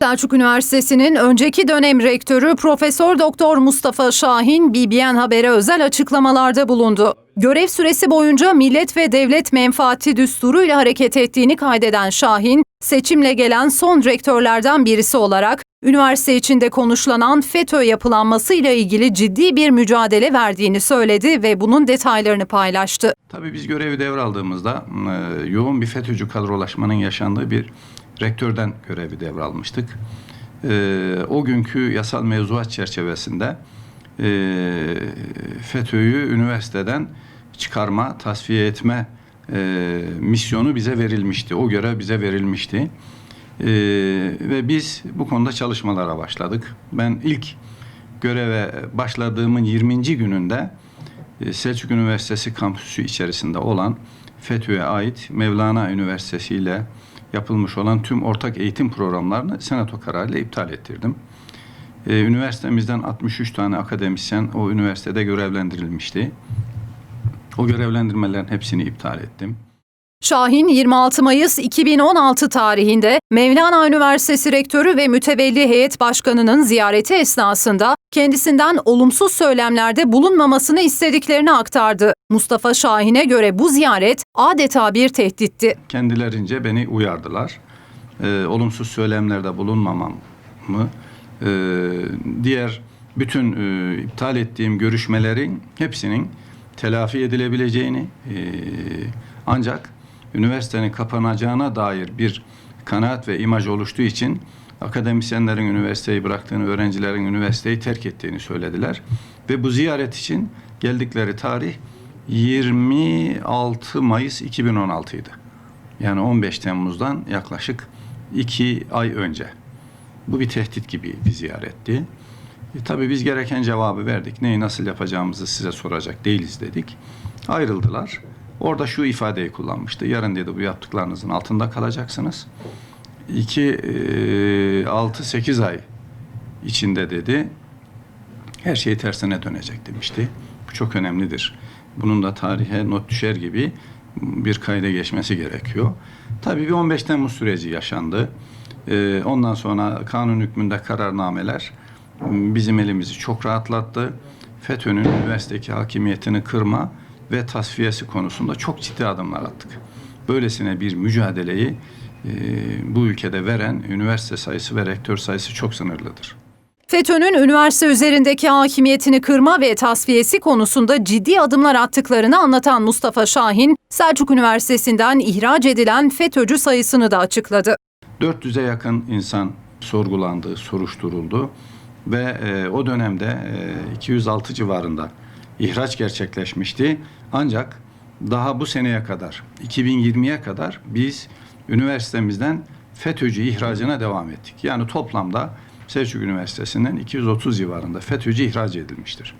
Selçuk Üniversitesi'nin önceki dönem rektörü Profesör Doktor Mustafa Şahin BBN Haber'e özel açıklamalarda bulundu. Görev süresi boyunca millet ve devlet menfaati düsturuyla hareket ettiğini kaydeden Şahin, seçimle gelen son rektörlerden birisi olarak üniversite içinde konuşlanan FETÖ yapılanmasıyla ilgili ciddi bir mücadele verdiğini söyledi ve bunun detaylarını paylaştı. Tabii biz görevi devraldığımızda e, yoğun bir FETÖ'cü kadrolaşmanın yaşandığı bir rektörden görevi devralmıştık. E, o günkü yasal mevzuat çerçevesinde e, FETÖ'yü üniversiteden çıkarma, tasfiye etme e, misyonu bize verilmişti. O görev bize verilmişti. E, ve biz bu konuda çalışmalara başladık. Ben ilk göreve başladığımın 20. gününde e, Selçuk Üniversitesi kampüsü içerisinde olan FETÖ'ye ait Mevlana Üniversitesi ile yapılmış olan tüm ortak eğitim programlarını senato kararıyla iptal ettirdim. Ee, üniversitemizden 63 tane akademisyen o üniversitede görevlendirilmişti. O görevlendirmelerin hepsini iptal ettim. Şahin 26 Mayıs 2016 tarihinde Mevlana Üniversitesi Rektörü ve mütevelli heyet başkanının ziyareti esnasında kendisinden olumsuz söylemlerde bulunmamasını istediklerini aktardı. Mustafa Şahin'e göre bu ziyaret adeta bir tehditti. Kendilerince beni uyardılar. Ee, olumsuz söylemlerde bulunmamamı, e, diğer bütün e, iptal ettiğim görüşmelerin hepsinin telafi edilebileceğini e, ancak üniversitenin kapanacağına dair bir kanaat ve imaj oluştuğu için akademisyenlerin üniversiteyi bıraktığını, öğrencilerin üniversiteyi terk ettiğini söylediler. Ve bu ziyaret için geldikleri tarih 26 Mayıs 2016 idi. Yani 15 Temmuz'dan yaklaşık 2 ay önce. Bu bir tehdit gibi bir ziyaretti. E, tabii biz gereken cevabı verdik. Neyi nasıl yapacağımızı size soracak değiliz dedik. Ayrıldılar. Orada şu ifadeyi kullanmıştı. Yarın dedi bu yaptıklarınızın altında kalacaksınız. 2 6 8 ay içinde dedi her şey tersine dönecek demişti. Bu çok önemlidir. Bunun da tarihe not düşer gibi bir kayda geçmesi gerekiyor. Tabii bir 15 Temmuz süreci yaşandı. Ondan sonra kanun hükmünde kararnameler bizim elimizi çok rahatlattı. FETÖ'nün üniversitedeki hakimiyetini kırma ve tasfiyesi konusunda çok ciddi adımlar attık. Böylesine bir mücadeleyi e, bu ülkede veren üniversite sayısı ve rektör sayısı çok sınırlıdır. FETÖ'nün üniversite üzerindeki hakimiyetini kırma ve tasfiyesi konusunda ciddi adımlar attıklarını anlatan Mustafa Şahin, Selçuk Üniversitesi'nden ihraç edilen FETÖ'cü sayısını da açıkladı. 400'e yakın insan sorgulandı, soruşturuldu ve e, o dönemde e, 206 civarında ihraç gerçekleşmişti. Ancak daha bu seneye kadar, 2020'ye kadar biz üniversitemizden FETÖ'cü ihracına devam ettik. Yani toplamda Selçuk Üniversitesi'nden 230 civarında FETÖ'cü ihraç edilmiştir.